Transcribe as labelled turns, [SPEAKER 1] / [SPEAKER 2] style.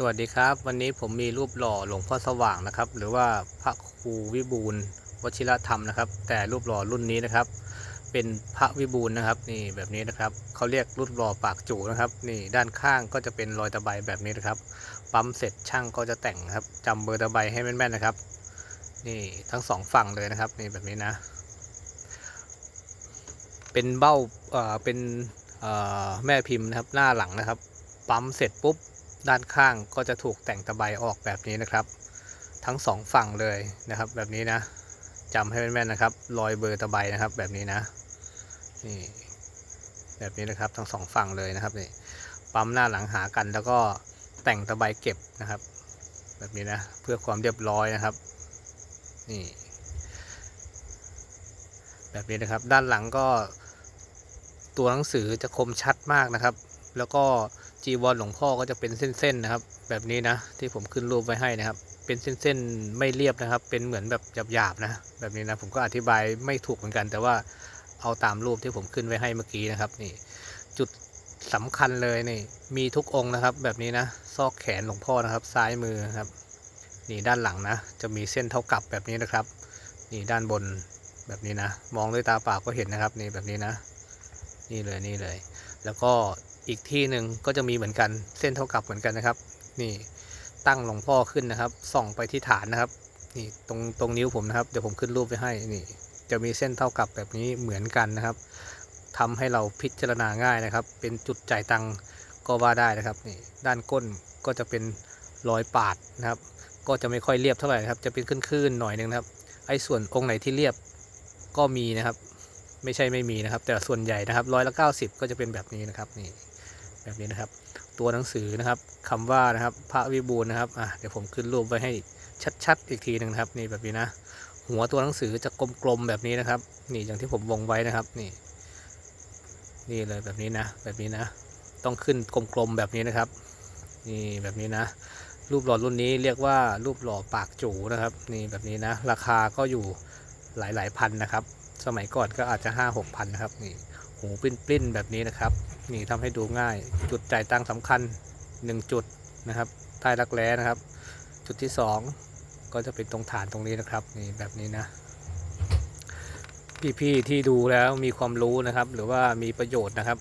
[SPEAKER 1] สวัสดีครับ วันนี้ผมมีรูปหล่อหลวงพ่อสว่างนะครับ หรือว่าพระครูวิบูลวชิรธรรมนะครับ แต่รูปหล่อรุ่นนี้นะครับ เป็นพระวิบูลนะครับนี่แบบนี้นะครับเขาเรียกรูปหล่อปากจูนะครับ นี่ด้านข้างก็จะเป็นรอยตะไบแบบนี้นะครับ ปั๊มเสร็จช่างก็จะแต่งครับจำเบอร์ตะไบให้แม่นๆนะครับ นี่ทั้งสองฝั่งเลยนะครับ นี่แบบนี้นะ เป็นเบ้าเอ่อเป็นเอ่อแม่พิมพ์นะครับ หน้าหลังนะครับ ปั๊มเสร็จปุ๊บ ด้านข้างก็จะถูกแต่งตะไบออกแบบนี้นะครับ ทั้งสองฝั่งเลยนะครับ แบบนี้นะจำให้แม่นๆนะครับ รอยเบอร์ตะไบนะครับ แบบนี้นะนี่แบบนี้นะครับทั้งสองฝั่งเลยนะครับนี่ปั๊มหน้าหลังหากันแล้วก็แต่งตะไบเก็บนะครับ แบบนี้นะเพื่อความเรียบร้อยนะครับนี่แบบนี้นะครับด้านหลังก็ตัวหนังสือจะคมชัดมากนะครับ แล้วก็ จีวรหลวงพ่อก็จะเป็นเส้นๆนะครับ แบบนี้นะ ที่ผมขึ้นรูปไว้ให้นะครับ เป็นเส้นๆไม่เรียบนะครับ เป็นเหมือนแบบหยาบๆนะ แบบนี้นะผมก็อธิบายไม่ถูกเหมือนกัน แต่ว่าเอาตามรูปที่ผมขึ้นไว้ให้เมื่อกี้นะครับ นี่ จุดสำคัญเลยนี่ มีทุกองค์นะครับ แบบนี้นะ ซอกแขนหลวงพ่อนะครับ ซ้ายมือครับ นี่ด้านหลังนะ จะมีเส้นเท่ากับแบบนี้นะครับ นี่ด้านบนแบบนี้นะ มองด้วยตาเปล่าก็เห็นนะครับ นี่แบบนี้นะ นี่เลยนี่เลย แล้วก็ อีกที่หนึ่งก็จะมีเหมือนกันเส้นเท่ากับเหมือนกันนะครับ นี่ตั้งหลวงพ่อขึ้นนะครับ ส่องไปที่ฐานนะครับ นี่ตรงตรงนิ้วผมนะครับ เดี๋ยวผมขึ้นรูปไว้ให้นี่ จะมีเส้นเท่ากับแบบนี้เหมือนกันนะครับทำให้เราพิจารณาง่ายนะครับ เป็นจุดจ่ายตังก็ว่าได้นะครับนี่ด้านก้นก็จะเป็นรอยปาดนะครับ ก็จะไม่ค่อยเรียบเท่าไหร่ครับจะเป็นขึ้นๆหน่อยนึงนะครับ ไอ้ส่วนองค์ไหนที่เรียบก็มีนะครับ ไม่ใช่ไม่มีนะครับ แต่ส่วนใหญ่นะครับร้อยละเก้าสิบก็จะเป็นแบบนี้นะครับนี่ แบบนี้นะครับ ตัวหนังสือนะครับคำว่านะครับ พระวิบูลนะครับอะเดี๋ยวผมขึ้นรูปไว้ให้ชัดๆ อีกทีหนึ่งนะครับนี่แบบนี้นะ หัวตัวหนังสือจะกลมๆแบบนี้นะครับ นี่อย่างที่ผมวงไว้นะครับนี่นี่เลยแบบนี้นะ แบบนี้นะ ต้องขึ้นกลมๆแบบนี้นะครับ นี่แบบนี้นะ รูปหล่อรุ่นนี้เรียกว่ารูปหล่อปากจูนะครับ นี่แบบนี้นะ ราคาก็อยู่หลายๆพันนะครับ สมัยก่อนก็อาจจะห้าหกพันนะครับ นี่ หูปลิ้นๆ แบบนี้นะครับ นี่ทำให้ดูง่าย จุดจ่ายตังค์สำคัญ 1 จุดนะครับใต้รักแร้นะครับ จุดที่ 2 ก็จะเป็นตรงฐานตรงนี้นะครับ นี่แบบนี้นะ พี่ๆที่ดูแล้วมีความรู้นะครับ หรือว่ามีประโยชน์นะครับ